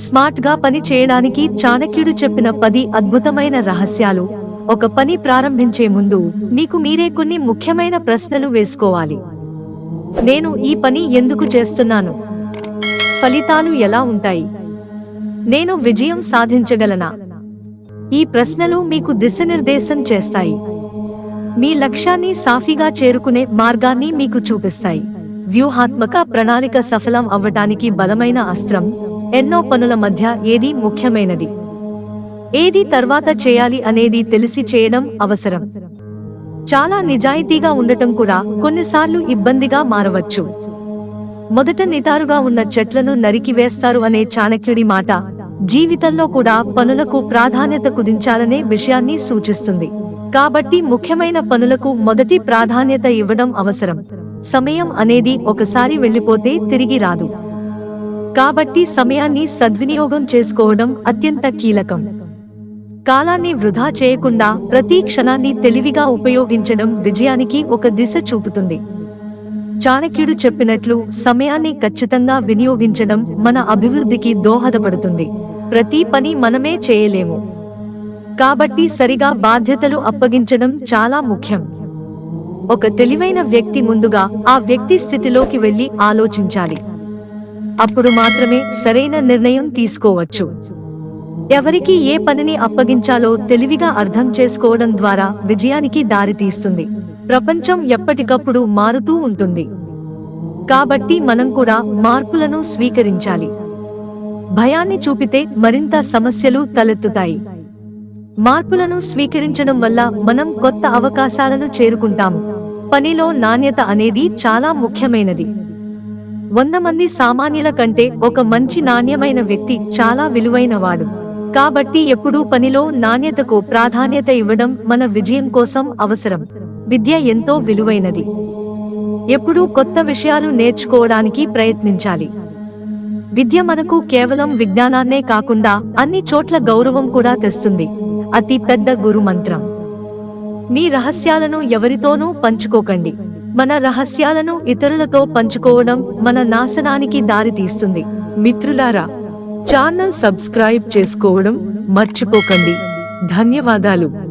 స్మార్ట్గా పని చేయడానికి చాణక్యుడు చెప్పిన పది అద్భుతమైన రహస్యాలు. ఒక పని ప్రారంభించే ముందు మీకు మీరే కొన్ని ముఖ్యమైన ప్రశ్నలు వేసుకోవాలి. నేను ఈ పని ఎందుకు చేస్తున్నాను? ఫలితాలు ఎలా ఉంటాయి? నేను విజయం సాధించగలనా? ఈ ప్రశ్నలు మీకు దిశనిర్దేశం చేస్తాయి. మీ లక్ష్యాన్ని సాఫీగా చేరుకునే మార్గాన్ని మీకు చూపిస్తాయి. వ్యూహాత్మక ప్రణాళిక సఫలం అవ్వటానికి బలమైన అస్త్రం ఎన్నో పనుల మధ్య ఏది ముఖ్యమైనది. ఏది తర్వాత చేయాలి అనేది తెలిసి చేయడం అవసరం. చాలా నిజాయితీగా ఉండటం కూడా కొన్నిసార్లు ఇబ్బందిగా మారవచ్చు. మొదట నిటారుగా ఉన్న చెట్లను నరికివేస్తారు అనే చాణక్యుడి మాట జీవితంలో కూడా పనులకు ప్రాధాన్యత కుదించాలనే విషయాన్ని సూచిస్తుంది. కాబట్టి ముఖ్యమైన పనులకు మొదటి ప్రాధాన్యత ఇవ్వడం అవసరం. సమయం అనేది ఒకసారి వెళ్ళిపోతే తిరిగి రాదు. కాబట్టి సమయాన్ని సద్వినియోగం చేసుకోవడం అత్యంత కీలకం. కాలాన్ని వృధా చేయకుండా ప్రతి క్షణాన్ని తెలివిగా ఉపయోగించడం విజయానికి ఒక దిశ చూపుతుంది. చాణక్యుడు చెప్పినట్లు సమయాన్ని ఖచ్చితంగా వినియోగించడం మన అభివృద్ధికి దోహదపడుతుంది. ప్రతి పని మనమే చేయలేము. కాబట్టి సరిగా బాధ్యతలు అప్పగించడం చాలా ముఖ్యం. ఒక తెలివైన వ్యక్తి ముందుగా ఆ వ్యక్తి స్థితిలోకి వెళ్ళి ఆలోచించాలి. అప్పుడు మాత్రమే సరైన నిర్ణయం తీసుకోవచ్చు. ఎవరికి ఏ పనిని అప్పగించాలో తెలివిగా అర్థం చేసుకోవడం ద్వారా విజయానికి దారితీస్తుంది ప్రపంచం ఎప్పటికప్పుడు మారుతూ ఉంటుంది. కాబట్టి మనం కూడా మార్పులను స్వీకరించాలి. భయాన్ని చూపితే మరింత సమస్యలు తలెత్తుతాయి. మార్పులను స్వీకరించడం వల్ల మనం కొత్త అవకాశాలను చేరుకుంటాము పనిలో నాణ్యత అనేది చాలా ముఖ్యమైనది. వంద మంది సామాన్యుల కంటే ఒక మంచి నాణ్యమైన వ్యక్తి చాలా విలువైనవాడు. కాబట్టి ఎప్పుడూ పనిలో నాణ్యతకు ప్రాధాన్యత ఇవ్వడం మన విజయం కోసం అవసరం. విద్య ఎంతో విలువైనది. ఎప్పుడూ కొత్త విషయాలు నేర్చుకోవడానికి ప్రయత్నించాలి. విద్య మనకు కేవలం విజ్ఞానాన్నే కాకుండా అన్ని చోట్ల గౌరవం కూడా తెస్తుంది. అతి పెద్ద గురు మంత్రం మీ రహస్యాలను ఎవరితోనూ పంచుకోకండి. మన రహస్యాలను ఇతరులతో పంచుకోవడం మన నాశనానికి దారితీస్తుంది మిత్రులారా ఛానల్ సబ్స్క్రైబ్ చేసుకోవడం మర్చిపోకండి. ధన్యవాదాలు.